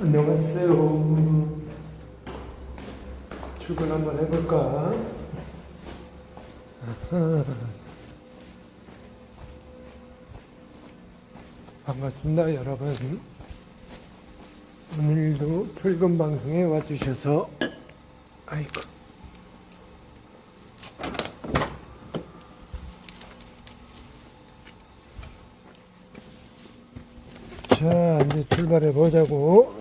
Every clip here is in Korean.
안녕하세요. 출근 한번 해볼까? 반갑습니다, 여러분. 오늘도 출근 방송에 와주셔서, 아이고. 자, 이제 출발해 보자고.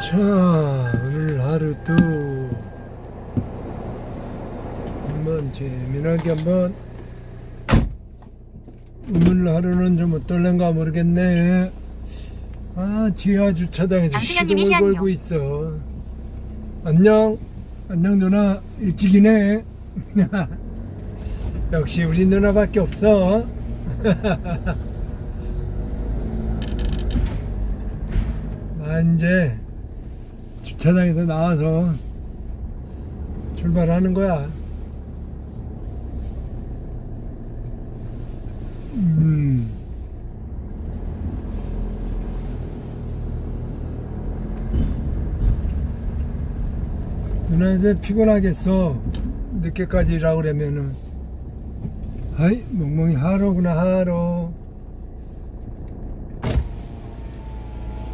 자, 오늘 하루도 한번 재미나게 한번 오늘 하루는 좀 어떨랜가 모르겠네. 아, 지하 주차장에서 시동을. 걸고 있어. 안녕, 안녕 누나 일찍이네. 역시 우리 누나밖에 없어. 나 이제 주차장에서 나와서 출발하는 거야. 음. 누나 이제 피곤하겠어. 늦게까지 일하고 그러면은. 아이, 멍멍이 하루구나, 하루.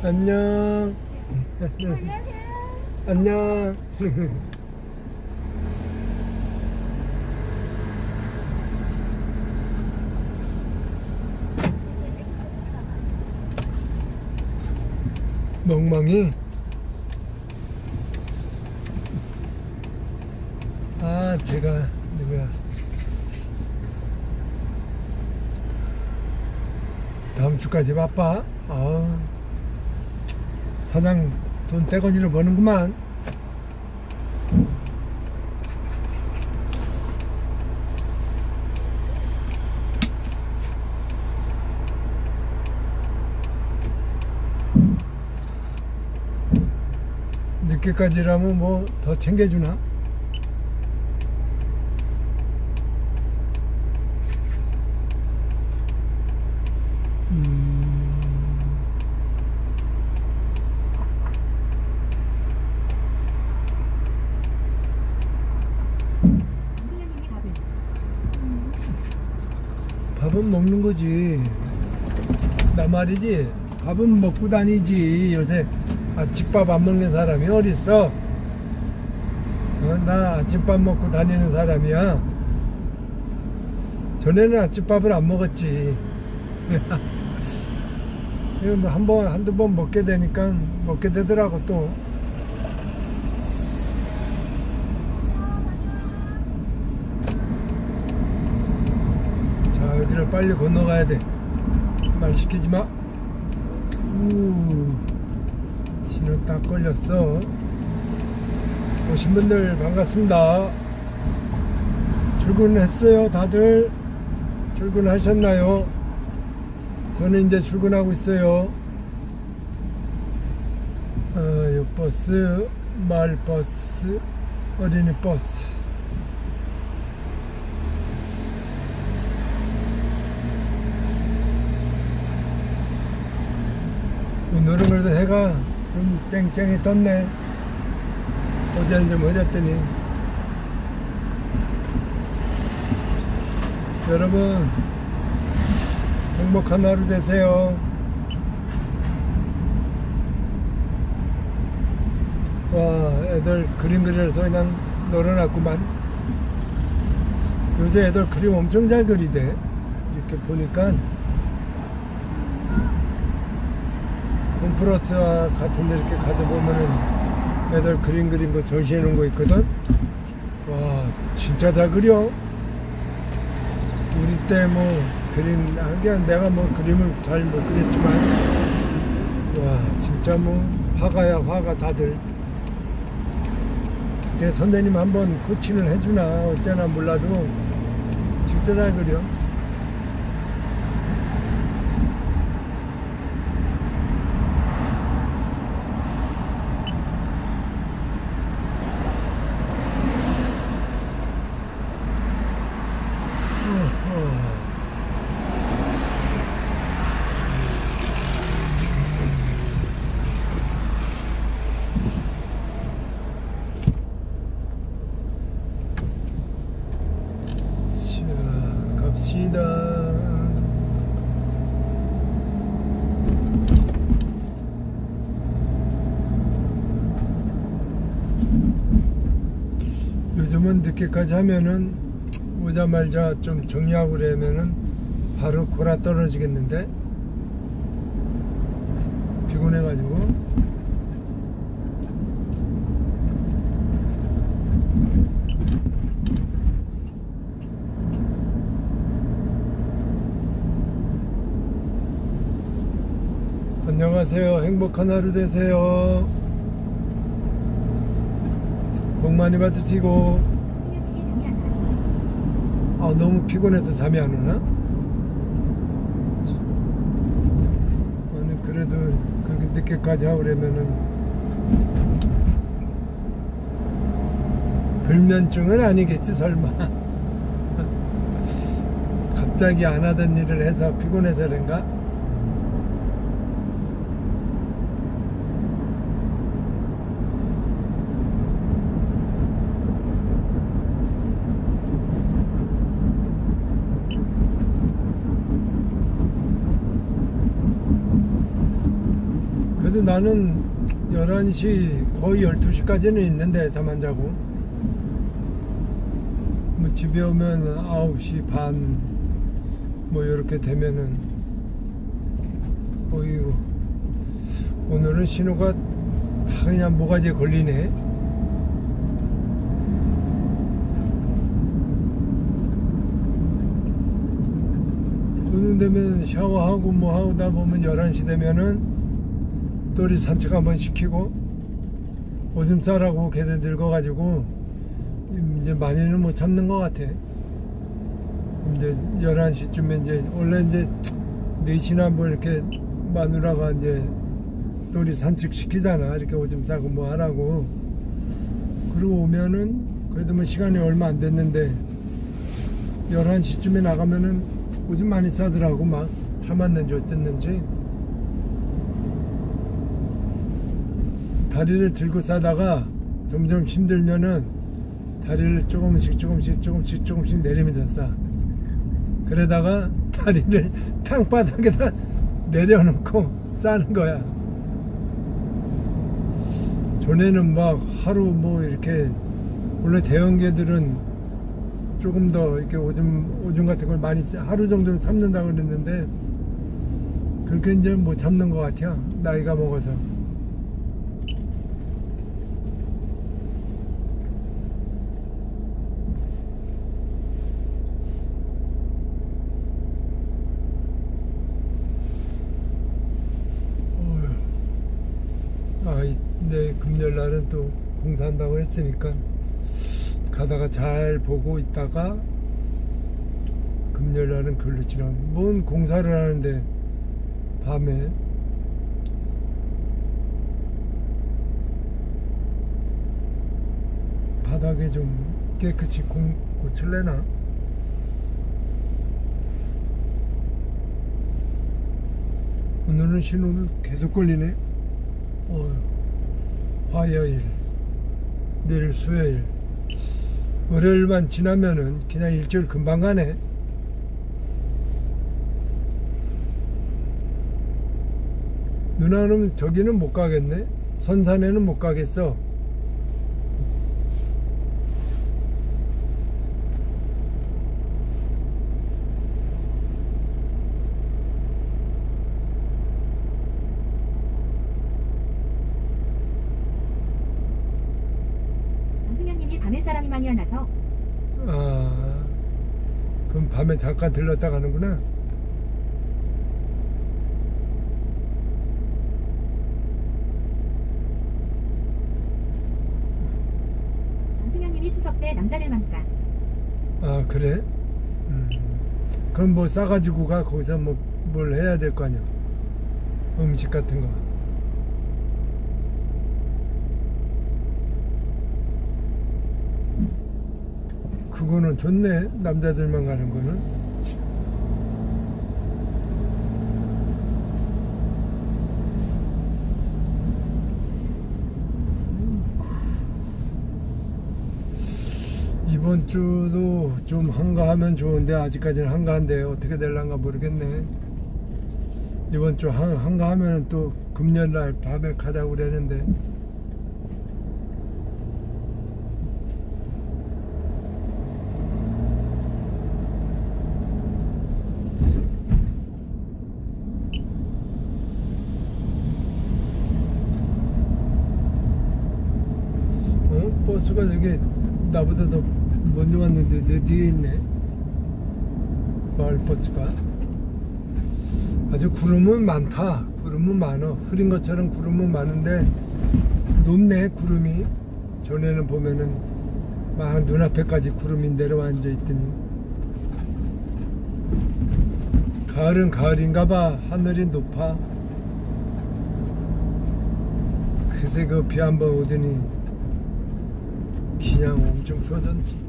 안녕. 안녕. 멍멍이. 아, 제가 누구야? 다음 주까지 바빠. 아, 사장 돈 떼거지로 버는구만. 늦게까지 일하면 뭐 더 챙겨주나? 음, 장승현님이 밥을 밥은 먹는 거지. 나 말이지. 밥은 먹고 다니지. 요새 아침밥 안 먹는 사람이 어딨어? 어, 나 아침밥 먹고 다니는 사람이야. 전에는 아침밥을 안 먹었지. 뭐한 번, 한두 번 먹게 되니까 먹게 되더라고 또. 자, 여기를 빨리 건너가야 돼. 말 시키지 마. 우, 신호 딱 걸렸어. 오신 분들 반갑습니다. 출근했어요, 다들? 출근하셨나요? 저는 이제 출근하고 있어요. 어, 요 버스, 마을 버스, 어린이 버스. 그래도 해가 좀 쨍쨍이 떴네. 어제는 좀 흐렸더니. 여러분, 행복한 하루 되세요. 와, 애들 그림 그려서 그냥 놀아놨구만. 요새 애들 그림 엄청 잘 그리대. 이렇게 보니까. 홈플러스와 같은 데 이렇게 가다 보면은 애들 그림 그린 거 전시해 놓은 거 있거든. 와, 진짜 잘 그려. 우리 때 뭐 그림, 하긴 내가 뭐 그림을 잘 못 그렸지만, 와, 진짜 뭐 화가야, 화가 다들. 그때 선생님 한번 코칭을 해주나, 어쩌나 몰라도, 진짜 잘 그려. 늦게까지 하면은 오자말자 좀 정리하고 그러면은 바로 골아 떨어지겠는데? 피곤해가지고. 안녕하세요. 행복한 하루 되세요. 복 많이 받으시고 아 너무 피곤해서 잠이 안 오나? 아니 그래도 그렇게 늦게까지 하고 그러면은 불면증은 아니겠지 설마 갑자기 안 하던 일을 해서 피곤해서 그런가? 나는 11시 거의 12시까지는 있는데 잠 안 자고. 뭐 집에 오면 9시 반 뭐 이렇게 되면은. 어이구. 오늘은 신호가 다 그냥 모가지에 걸리네. 오늘 되면 샤워하고 뭐 하다 보면 11시 되면은 또리 산책 한번 시키고 오줌 싸라고 걔들 늙어가지고 이제 많이는 못 참는 것 같아. 이제 11시쯤에 이제 원래 이제 4시나 뭐 이렇게 마누라가 이제 또리 산책 시키잖아. 이렇게 오줌 싸고 뭐 하라고. 그러고 오면은 그래도 뭐 시간이 얼마 안 됐는데 11시쯤에 나가면은 오줌 많이 싸더라고 막 참았는지 어쨌는지 다리를 들고 싸다가 점점 힘들면은 다리를 조금씩 조금씩 조금씩 조금씩 내리면서 싸. 그러다가 다리를 땅바닥에다 내려놓고 싸는 거야. 전에는 막 하루 뭐 이렇게 원래 대형개들은 조금 더 이렇게 오줌 오줌 같은 걸 많이 싸- 하루 정도는 참는다 그랬는데 그렇게 이제 못 참는 것 같아 나이가 먹어서 어휴. 아, 이- 네, 금요일 날은 또 공사한다고 했으니까 가다가 잘 보고 있다가 금요일 날은 글로 지나. 뭔 공사를 하는데 밤에 바닥에 좀 깨끗이 공, 고칠래나? 오늘은 신호를 계속 걸리네. 어, 화요일, 내일 수요일, 월요일만 지나면은 그냥 일주일 금방 가네. 누나는 저기는 못 가겠네. 선산에는 못 가겠어. 장승현님이 밤에 사람이 많이 안 와서 아, 그럼 밤에 잠깐 들렀다 가는구나. 장승현님이 추석 때 남자들만 가. 아, 그래? 음. 그럼 뭐 싸가지고 가. 거기서 뭐 뭘 해야 될 거 아니야. 음식 같은 거. 그거는 좋네. 남자들만 가는 거는. 주도 좀 한가하면 좋은데 아직까지는 한가한데 어떻게 될란가 모르겠네. 이번 주 한, 한가하면 또 금년날 밤에 가자고 그랬는데. 어? 버스가 여기 나보다 더 뒤에 있네. 마을 버스가. 아주 구름은 많다. 구름은 많어. 흐린 것처럼 구름은 많은데 높네 구름이. 전에는 보면은 막 눈앞에까지 구름이 내려와 앉아 있더니 가을은 가을인가 봐. 하늘이 높아. 그새 그 비 한 번 오더니 그냥 엄청 추워졌지.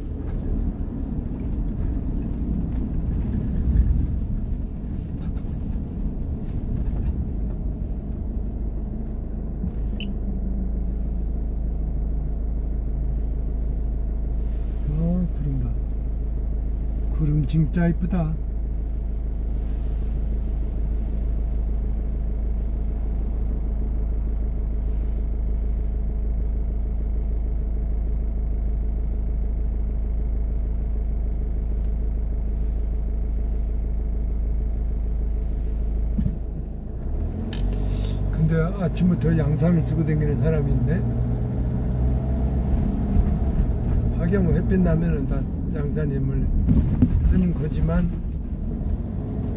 어, 구름 봐. 구름 진짜 이쁘다. 근데 아침부터 양산을 쓰고 다니는 사람이 있네. 하경은 햇빛 나면은 다 양산임을 쓰는 거지만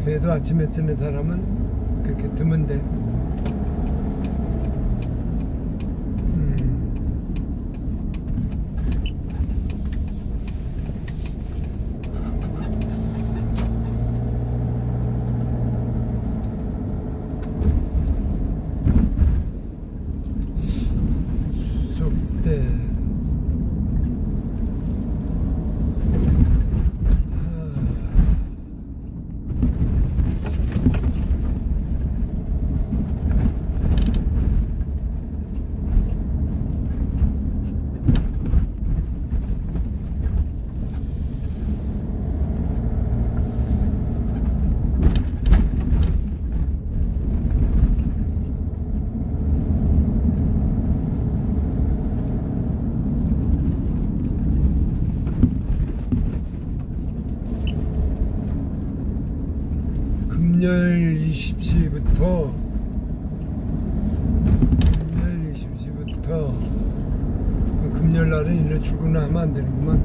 그래도 아침에 쓰는 사람은 그렇게 드문데. 음. 수석대 금요일 20시부터 금요일 20시부터. 금요일 날은 일로 출근을 하면 안 되는구만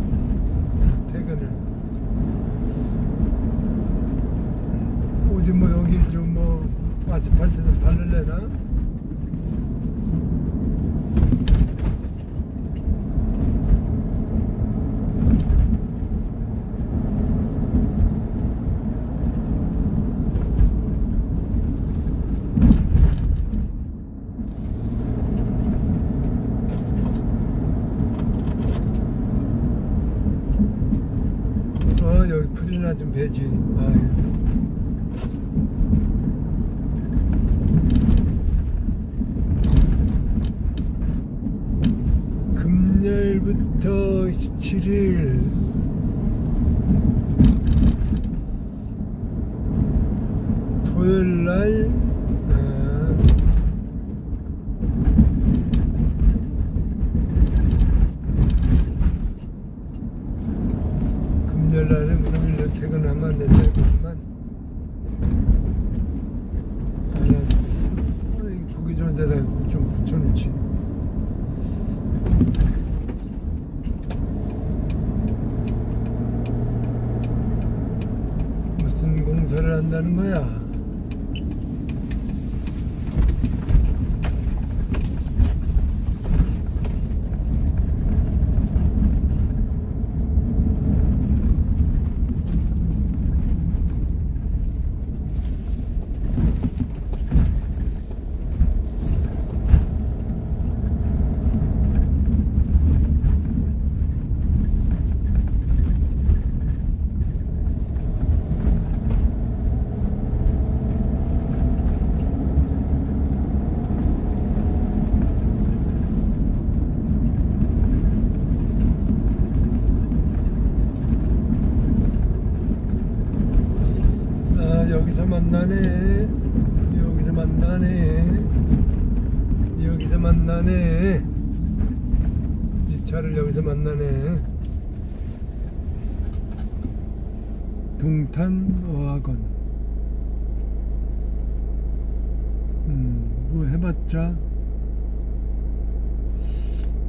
해봤자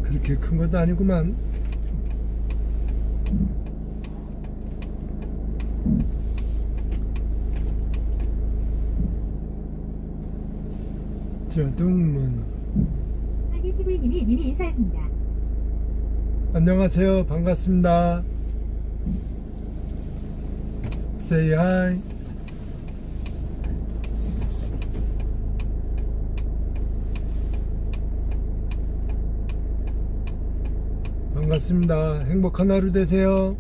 그렇게 큰 것도 아니구만. 저등문. 딸기 TV님이 님이 인사했습니다. 안녕하세요. 반갑습니다. Say hi 반갑습니다 행복한 하루 되세요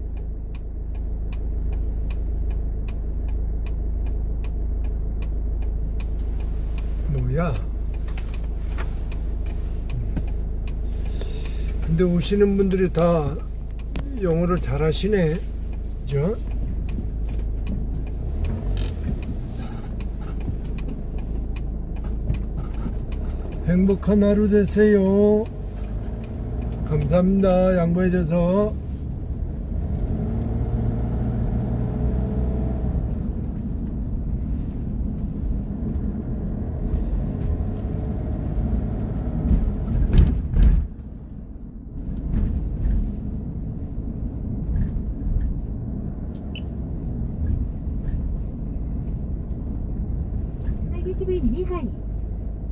뭐야 근데 오시는 분들이 다 영어를 잘 하시네. 그죠? 행복한 하루 되세요. 감사합니다. 양보해줘서. 딸기 TV님이 하이.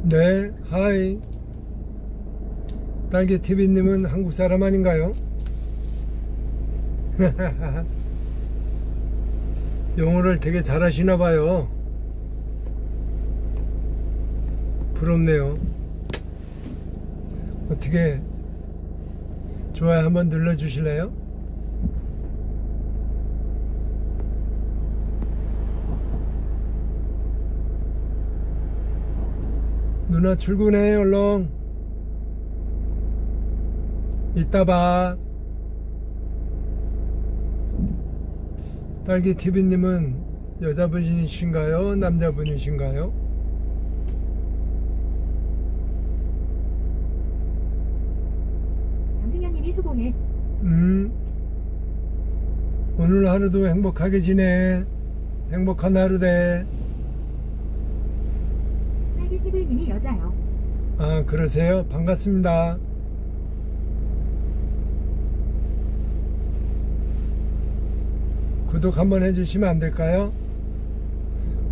네, 하이. 딸기 TV님은 한국 사람 아닌가요? 영어를 되게 잘하시나 봐요. 부럽네요. 어떻게 좋아요 한번 눌러 주실래요? 누나 출근해 얼렁 이따 봐 딸기 TV님은 여자분이신가요? 남자분이신가요? 장승현님이 수고해. 음 오늘 하루도 행복하게 지내 행복한 하루 돼 딸기 TV님이 여자요. 아, 그러세요? 반갑습니다. 구독 한번 해주시면 안 될까요?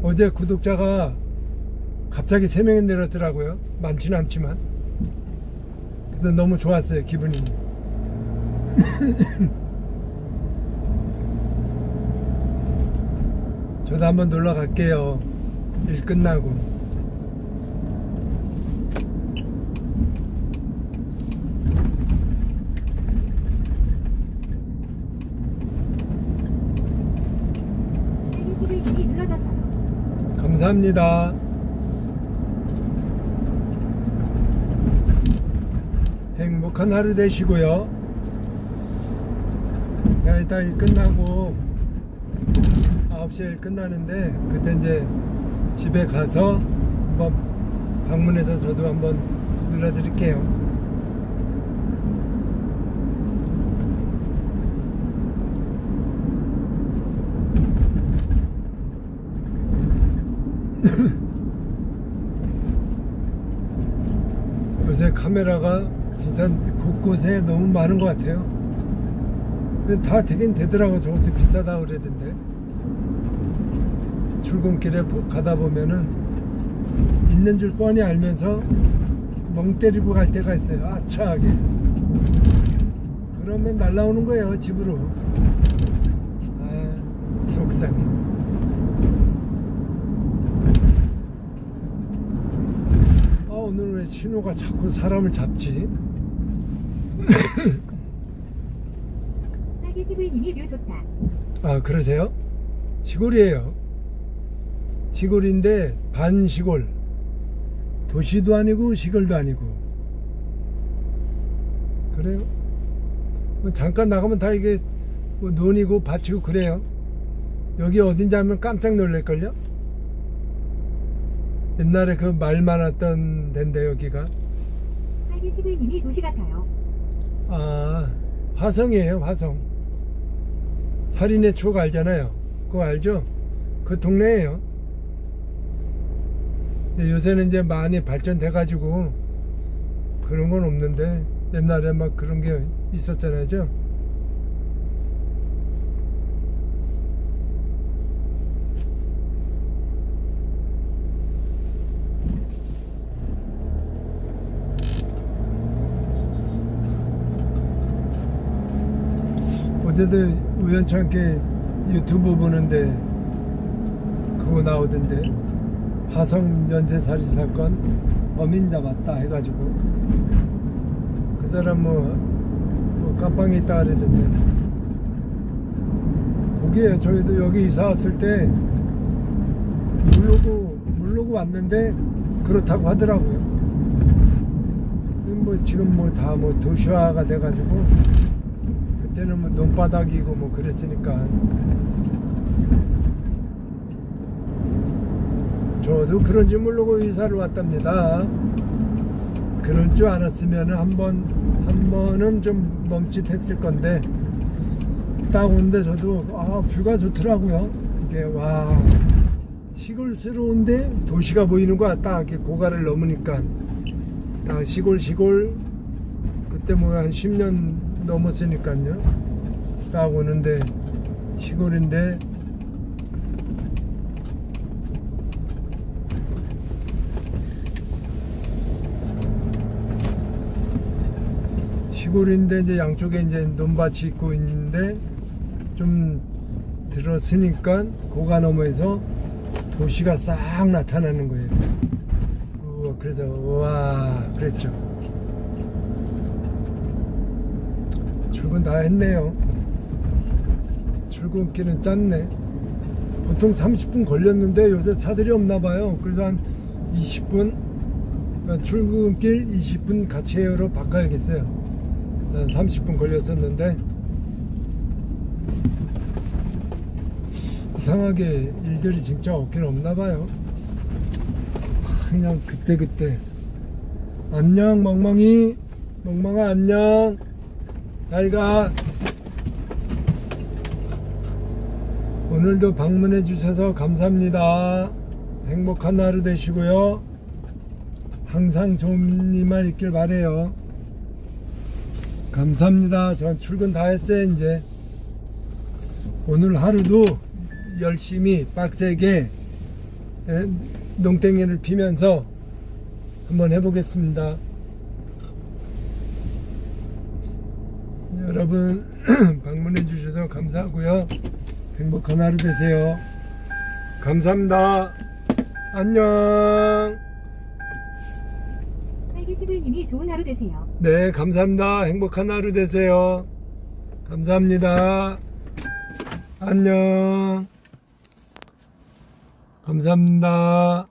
어제 구독자가 갑자기 3명이 늘었더라고요. 많지는 않지만. 근데 너무 좋았어요, 기분이. 저도 한번 놀러 갈게요. 일 끝나고. 딸기 TV님이 눌러줬어요. 감사합니다. 행복한 하루 되시고요. 야, 이따 일 끝나고 9시에 일 끝나는데 그때 이제 집에 가서 한번 방문해서 저도 한번 눌러드릴게요. 요새 카메라가 진짜 곳곳에 너무 많은 것 같아요. 다 되긴 되더라고. 저것도 비싸다 그러던데. 출근길에 보- 가다 보면은 있는 줄 뻔히 알면서 멍 때리고 갈 때가 있어요. 아차하게. 그러면 날라오는 거예요. 집으로. 아, 속상해. 아, 오늘 왜 신호가 자꾸 사람을 잡지? 딸기 TV님이 뷰 좋다. 아, 그러세요? 시골이에요. 시골인데 반시골. 도시도 아니고 시골도 아니고. 그래요? 뭐 잠깐 나가면 다 이게 뭐 논이고 밭이고 그래요. 여기 어딘지 하면 깜짝 놀랄걸요? 옛날에 그 말 많았던 데인데 여기가. 딸기 TV님이 도시 같아요. 아, 화성이에요, 화성. 살인의 추억 알잖아요. 그거 알죠? 그 동네예요. 근데 요새는 이제 많이 발전돼 가지고 그런 건 없는데 옛날에 막 그런 게 있었잖아요. 죠? 어제도 우연찮게 유튜브 보는데 그거 나오던데. 화성 연쇄살인 사건 범인 잡았다 해가지고. 그 사람 뭐, 뭐 깜빵에 있다 그러던데. 거기에 저희도 여기 이사 왔을 때 모르고 모르고 왔는데 그렇다고 하더라고요. 뭐 지금 뭐 다뭐 도시화가 돼가지고 그때는 뭐 논바닥이고 뭐 그랬으니까 저도 그런 줄 모르고 이사를 왔답니다. 그럴 줄 알았으면 한번 한 번은 좀 멈칫했을 건데 딱 오는데 저도 아 뷰가 좋더라고요. 이게 와 시골스러운데 도시가 보이는 거야. 딱 이렇게 고가를 넘으니까 딱 시골 시골 그때 뭐 한 10년 넘었으니까요. 딱 오는데 시골인데 시골인데 이제 양쪽에 이제 논밭이 있고 있는데 좀 들었으니까 고가 너머에서 도시가 싹 나타나는 거예요. 그래서 와 그랬죠. 출근 다 했네요. 출근길은 짧네. 보통 30분 걸렸는데 요새 차들이 없나 봐요. 그래서 한 20분 그러니까 출근길 20분 같이 해요로 바꿔야겠어요. 한 30분 걸렸었는데 이상하게 일들이 진짜 없긴 없나 봐요. 그냥 그때 그때 안녕 멍멍이 멍멍아 안녕 잘가 오늘도 방문해 주셔서 감사합니다. 행복한 하루 되시고요. 항상 좋은 일만 있길 바래요. 감사합니다. 전 출근 다 했어요 이제. 오늘 하루도 열심히 빡세게 에, 농땡이를 피면서 한번 해보겠습니다. 여러분 방문해 주셔서 감사하고요. 행복한 하루 되세요. 감사합니다. 안녕. 딸기티브님이 좋은 하루 되세요. 네, 감사합니다. 행복한 하루 되세요. 감사합니다. 안녕. 감사합니다.